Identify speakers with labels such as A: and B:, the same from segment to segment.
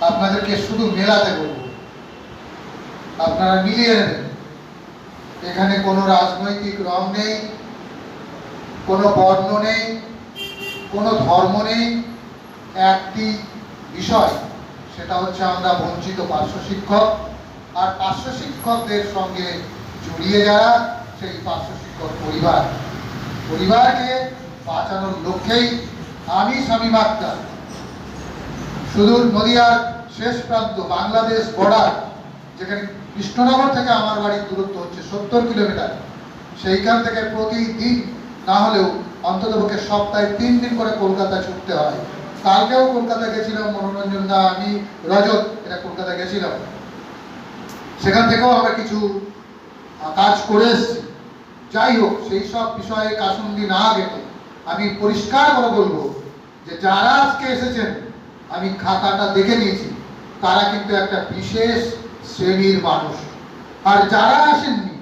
A: আপনাদেরকে শুধু মেলাতে বলব। আপনারা মিলিয়ে নেবেন। এখানে কোনো রাজনৈতিক রং নেই, কোনো বর্ণ নেই, কোনো ধর্ম নেই। একটি বিষয়, সেটা হচ্ছে আমরা বঞ্চিত পার্শ্ব শিক্ষক। আর পার্শ্ব শিক্ষকদের সঙ্গে জড়িয়ে যারা, সেই পার্শ্ব শিক্ষক পরিবার। পরিবারকে বাঁচানোর লক্ষ্যেই আমি স্বামী আক্তার সুদূর নদিয়ার শেষ প্রান্ত বাংলাদেশ বর্ডার যেখানে কৃষ্ণনগর থেকে আমার বাড়ির দূরত্ব হচ্ছে সত্তর কিলোমিটার, সেইখান থেকে প্রতিদিন না হলেও অন্ততপক্ষে সপ্তাহে তিন দিন করে কলকাতা ছুটতে হয়। কালকেও কলকাতা গেছিলাম, মনোরঞ্জন দা, আমি, রজত এটা কলকাতা গেছিলাম। সেখান থেকেও আমরা কিছু কাজ করে এসেছি। যাই হোক, সেই সব বিষয়ে কাসুন্দি না গেলে আমি পরিষ্কার করে বলব যে যারা আজকে এসেছেন আমি খাতাটা দেখে নিয়েছি, তারা কিন্তু একটা বিশেষ শ্রেণির মানুষ। আর যারা আসেননি,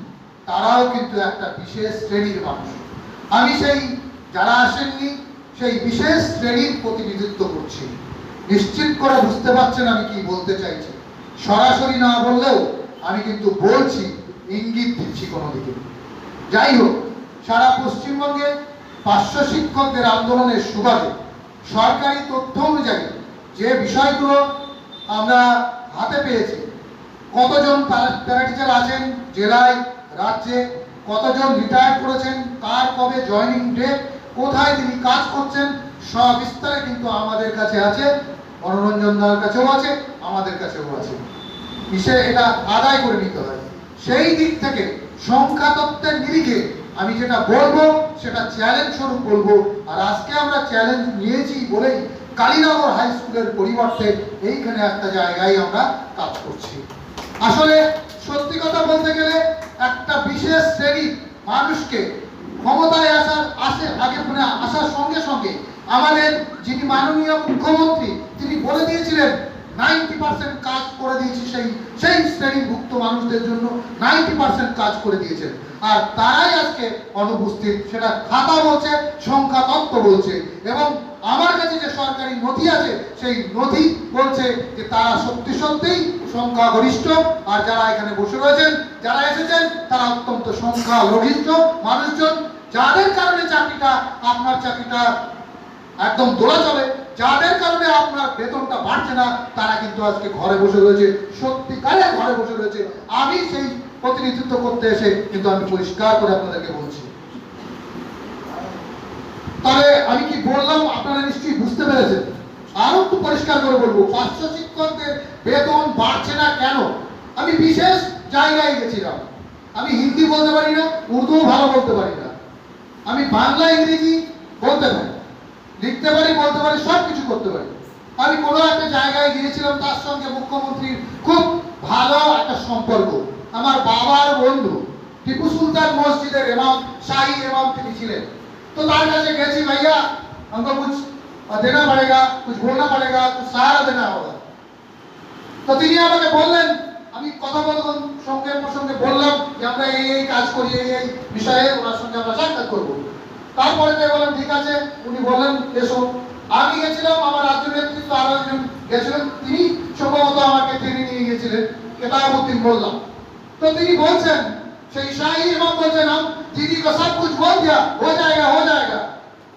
A: তারাও কিন্তু একটা বিশেষ শ্রেণির মানুষ। আমি সেই যারা আসেননি, সেই বিশেষ শ্রেণির প্রতিনিধিত্ব করছি। নিশ্চিত করে বুঝতে পারছেন আমি কি বলতে চাইছি। সরাসরি না বললেও আমি কিন্তু বলছি, ইঙ্গিত দিচ্ছি কোনো দিকে। যাই হোক, সারা পশ্চিমবঙ্গে পার্শ্ব শিক্ষকদের আন্দোলনের সুবাদে সরকারি তথ্য অনুযায়ী যে বিষয়গুলো আমরা হাতে পেয়েছি, কতজন প্যারা টিচার আছেন, জেলায়, রাজ্যে, কতজন রিটায়ার করেছেন, কার কবে জয়নিং ডেট, কোথায় তিনি কাজ করছেন, সব বিস্তারে কিন্তু আমাদের কাছে আছে, মনোরঞ্জন দার কাছেও আছে, আমাদের কাছেও আছে। কিসে এটা আদায় করে নিতে হয়। সেই দিক থেকে সংখ্যা তত্ত্বের নিরিখে আমি যেটা বলব, সেটা চ্যালেঞ্জ স্বরূপ বলব। আর আজকে আমরা চ্যালেঞ্জ নিয়েছি বলেই কালীনগর হাই স্কুলের পরিবর্তে এইখানে একটা জায়গায় আমরা কাজ করছি। আসলে সত্যি কথা বলতে গেলে একটা বিশেষ শ্রেণির মানুষকে ক্ষমতায় আসার আসে আগে মানে আসার সঙ্গে সঙ্গে আমাদের যিনি মাননীয় মুখ্যমন্ত্রী, তিনি বলে দিয়েছিলেন, নাইনটি পার্সেন্ট কাজ করে দিয়েছি সেই সেই শ্রেণীভুক্ত মানুষদের জন্য নাইনটি পার্সেন্ট কাজ করে দিয়েছেন। আর তারাই আজকে অনুপস্থিত, সেটা খাতা বলছে সংখ্যা তত্ত্ব বলছে এবং আমার কাছে যে সরকারি নথি আছে, সেই নথি বলছে যে তারা সত্যি সত্যিই সংখ্যা গরিষ্ঠ আর যারা এখানে বসে রয়েছেন, যারা এসেছেন, তারা অত্যন্ত সংখ্যা লঘিষ্ঠ মানুষজন। যাদের কারণে চাকরিটা, আপনার চাকরিটা একদম দোলা চলে, যাদের কারণে আপনার বেতনটা বাড়ছে না, তারা কিন্তু আজকে ঘরে বসে রয়েছে সত্যিকারে ঘরে বসে রয়েছে। আমি সেই প্রতিনিধিত্ব করতে এসে কিন্তু আমি পরিষ্কার করে আপনাদেরকে বলছি। তবে আমি কি বললাম? আপনারা নিশ্চয়ই বুঝতে পেরেছেন। আরও একটু পরিষ্কার করে বলব পার্শ্ব শিক্ষকদের বেতন বাড়ছে না কেন? আমি বিশেষ জায়গায় গেছিলাম। আমি হিন্দি বলতে পারি না, উর্দুও ভালো বলতে পারি না। আমি বাংলা, ইংরেজি বলতে পারি। লিখতে পারি, বলতে পারি সব কিছু করতে পারি। আমি কোনো একটা জায়গায় গিয়েছিলাম, তার সঙ্গে মুখ্যমন্ত্রীর খুব ভালো একটা সম্পর্ক। আমার বাবার বন্ধু, টিপু সুলতান মসজিদের এমাম শাহী এমাম তিনি ছিলেন। तो तार कैसे कैसी भैया हमको कुछ देना पड़ेगा कुछ बोलना पड़ेगा कुछ सहारा देना होगा তো তিনি আমাকে বললেন আমি কথোপকথন সঙ্গে প্রসঙ্গে বললাম যে আমরা এই এই কাজ করি এই এই বিষয়ে ওনার সঙ্গে আমরা সাক্ষাৎ করবো তারপরে যে বললাম ঠিক আছে উনি বললেন এসো আমি গেছিলাম আমার রাজ্য নেতৃত্ব আরো একজন গেছিলেন তিনি সম্ভবত আমাকে টেনে নিয়ে গেছিলেন কেতাবুদ্দিন বললাম তো তিনি বলছেন সেই শাহী ইমাম বলছেন हम दीदी को सब कुछ बोल दिया हो जाएगा हो जाएगा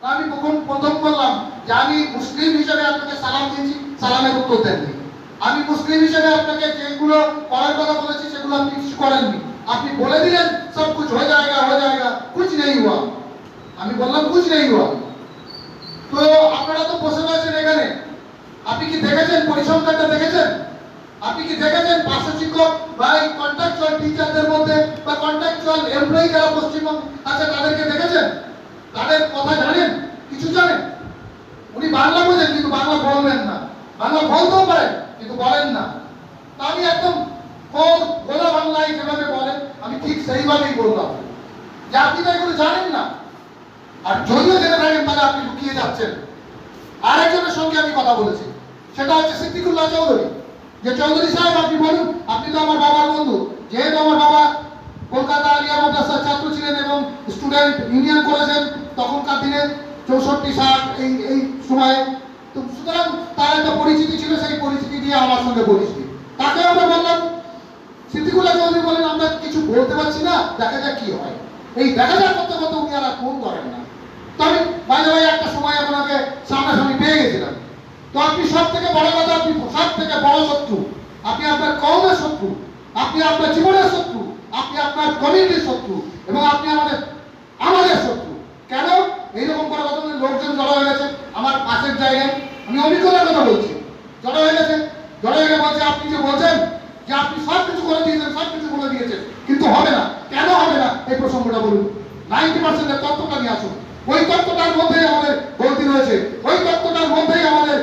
A: তো আমি প্রথম প্রথম বললাম যে আমি মুসলিম হিসেবে আপনাকে সালাম দিয়েছি সালামের উত্তর দেননি আমি মুসলিম হিসেবে আপনাকে যেগুলো করার কথা বলেছি সেগুলো আপনি কিছু করেননি আপনি বলে দিলেন সব কুছ হয়ে যায়গা হয়ে যায়গা কুছ নেই হুয়া আমি বললাম কুছ নেই হুয়া তো আপনারা তো বসে রয়েছেন এখানে আপনি কি দেখেছেন পরিসংখ্যানটা দেখেছেন আপনি কি দেখেছেন পার্শ্ব শিক্ষক বা এই কন্ট্রাকচুয়াল টিচারদের মধ্যে বা কন্ট্রাকচুয়াল এমপ্লয়ি যারা পশ্চিমবঙ্গ আছে তাদেরকে দেখেছেন? তাদের কথা জানেন? কিছু জানেন? উনি বাংলা বোঝেন, কিন্তু বাংলা বলবেন না। বাংলা বলতেও পারেন, কিন্তু বলেন না। আমি একদম গোলা বাংলায় যেভাবে বলেন আমি ঠিক সেইভাবেই বললাম। যে আপনি তো এগুলো জানেন না। আর যদিও জেনে থাকেন, তাহলে আপনি লুকিয়ে যাচ্ছেন। আরেকজনের সঙ্গে আমি কথা বলেছি। সেটা হচ্ছে সিদ্দিকুল্লাহ চৌধুরী। যে চৌধুরী সাহেব, আপনি বলুন, আপনি তো আমার বাবার বন্ধু। যেহেতু আমার বাবা কলকাতা আলিয়া মাদ্রাসার ছাত্র ছিলেন এবং স্টুডেন্ট ইউনিয়ন করেছেন, তখনকার দিনে চৌষট্টি ষাট এই এই সময়ে, তো সুতরাং তার একটা পরিচিতি ছিল, সেই পরিচিতি দিয়ে আমার সঙ্গে পরিচিতি তাকে আমরা বললাম, সিদ্দিকুল্লাহ চৌধুরী বলেন, আমরা কিছু বলতে পারছি না, দেখা যাক কি হয়। এই দেখা যাক করতে করতে উনি আর ফোন করেন না। তো আমি বাইরে একটা সময় আপনাকে সামনাসামনি পেয়ে গেছিলাম। তো আপনি সব থেকে বড় কথা আপনি সব থেকে বড় শত্রু। আপনি আপনার কওমের শত্রু। আপনি আপনার জীবনের শত্রু। আপনি আপনার কমিউনিটির শত্রু এবং আপনি আমাদের আমাদের শত্রু। কেন? এইরকম করে কথা লোকজন জড়ো হয়ে গেছে? আমার পাশের জায়গায় আমি অভিজ্ঞতার কথা বলছি। জড়ো হয়ে গেছে? জড়ো হয়ে গেছে আপনি যে বলছেন যে আপনি সব কিছু করে দিয়েছেন সব কিছু বলে দিয়েছেন, কিন্তু হবে না। কেন হবে না? এই প্রসঙ্গটা বলুন। নাইনটি পার্সেন্টের তত্ত্বটা নিয়ে আসুন ওই তত্ত্বটার মধ্যেই আমাদের গলতি রয়েছে ওই তত্ত্বটার মধ্যেই আমাদের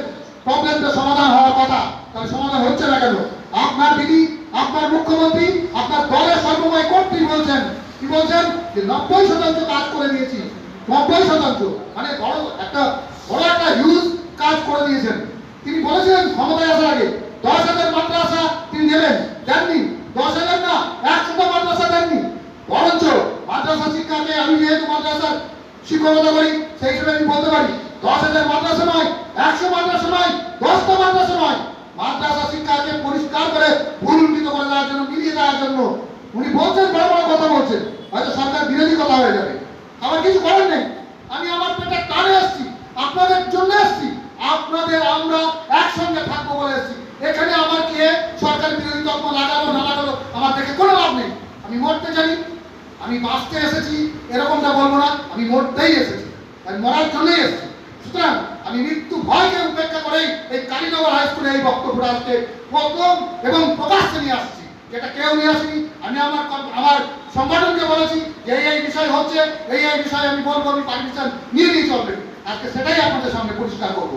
A: প্রবলেমটা সমাধান হওয়ার কথা তাহলে সমাধান হচ্ছে না কেন আপনার দিদি আপনার মুখ্যমন্ত্রী আপনার দলের সর্বময় কর্তৃ বলছেন কি বলছেন যে নব্বই শতাংশ কাজ করে দিয়েছি নব্বই শতাংশ। মানে বড় একটা বড় একটা হিউজ কাজ করে দিয়েছেন। তিনি বলেছিলেন, ক্ষমতায় আসার আগে দশ হাজার মাদ্রাসা তিনি দেবেন, দেননি। দশ হাজার না একশোটা মাদ্রাসা দেননি। বরঞ্চ মাদ্রাসা শিক্ষাকে আমি যেহেতু মাদ্রাসার শিক্ষকতা করি, সেই হিসেবে আমি বলতে পারি, দশ হাজার মাদ্রাসা নয়, একশো মাদ্রাসা নয়, দশটা মাদ্রাসা নয়। মাদ্রাসা শিক্ষাকে পরিষ্কার করে ভুলুণ্ঠিত করে দেওয়ার জন্য, মিলিয়ে দেওয়ার জন্য উনি বলছেন বড় বড় কথা বলছেন? হয়তো সরকার বিরোধী কথা হয়ে যাবে। আমার কিছু করার নেই। আমি আমার পেটে টানে এসছি, আপনাদের জন্য এসছি, আপনাদের আমরা একসঙ্গে থাকব বলে এসছি। এখানে আমার কে সরকার বিরোধী তত্ত্ব লাগালো না লাগালো আমার দেখে কোনো লাভ নেই। আমি মরতে জানি, আমি বাঁচতে এসেছি, এরকমটা বলব না, আমি মরতেই এসেছি, আমি মরার জন্যই এসেছি। সুতরাং আমি মৃত্যু ভয়কে উপেক্ষা করেই এই কালীনগর হাই স্কুলে এই বক্তব্যটা আজকে প্রথম এবং প্রকাশ্যে নিয়ে আসছি। যেটা কেউ নিয়ে আসেনি, আমি আমার আমার সংগঠনকে বলেছি যে এই এই বিষয় হচ্ছে, এই এই বিষয়ে আমি বলব, আমি পারমিশন নিয়ে নিয়ে চলবেন আজকে সেটাই আপনাদের সামনে পরিষ্কার করব।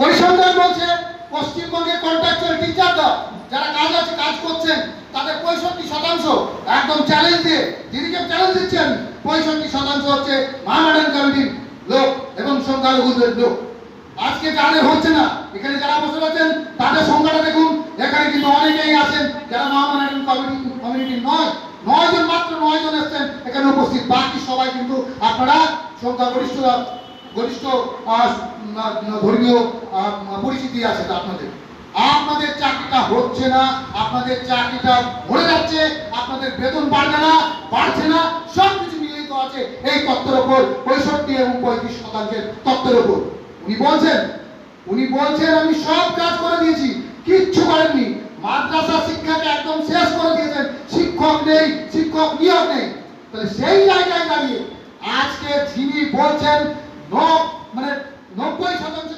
A: পরিসংখ্যান বলছে পশ্চিমবঙ্গে কন্ট্রাকচুয়াল টিচাররা যারা কাজ আছে, কাজ করছেন, তাদের পঁয়ষট্টি শতাংশ একদম চ্যালেঞ্জ দিয়ে দিদিকে চ্যালেঞ্জ দিচ্ছেন, পঁয়ষট্টি শতাংশ হচ্ছে মহামাডান কমিটির লোক এবং সংখ্যালঘুদের লোক। আজকে যাদের হচ্ছে না, এখানে যারা বসে আছেন তাদের সংখ্যাটা দেখুন এখানে কিন্তু অনেকেই আছেন যারা মহামাডান কমিটি কমিউনিটি নয় নয় জন মাত্র নয় জন এসছেন। এখানে উপস্থিত বাকি সবাই কিন্তু আপনারা সংখ্যাগরিষ্ঠ গরিষ্ঠ ধর্মীয় পরিচিতি আছে আপনাদের। আপনাদের চাকরিটা হচ্ছে না, আপনাদের চাকরিটা মরে যাচ্ছে, আপনাদের বেতন বাড়বে না, বাড়ছে না সব কিছু নিয়োজিত আছে এই তত্ত্বের ওপর, পঁয়ষট্টি এবং পঁয়ত্রিশ শতাংশের তত্ত্বের ওপর। উনি বলছেন উনি বলছেন, আমি সব কাজ করে দিয়েছি কিচ্ছু করেননি মাদ্রাসা শিক্ষাকে একদম শেষ করে দিয়েছেন। শিক্ষক নেই, শিক্ষক নিয়োগ নেই। তাহলে সেই জায়গায় দাঁড়িয়ে আজকে যিনি বলছেন মানে নব্বই শতাংশ